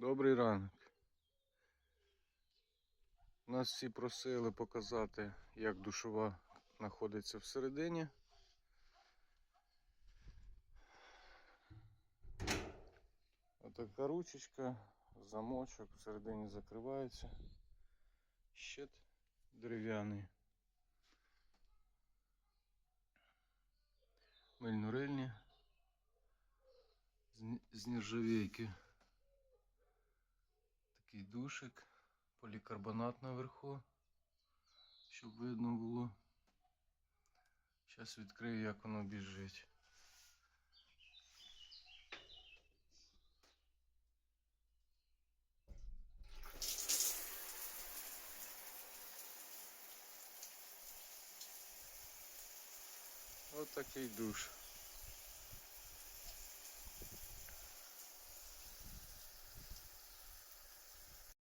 Добрий ранок. Нас всі просили показати, як душова знаходиться всередині. Отака ручечка, замочок всередині закривається. Щит дерев'яний. Мильнурильні з з нержавійки. Душик, полікарбонат наверху, щоб видно було. Зараз відкрию, як воно біжить. Ось такий душ.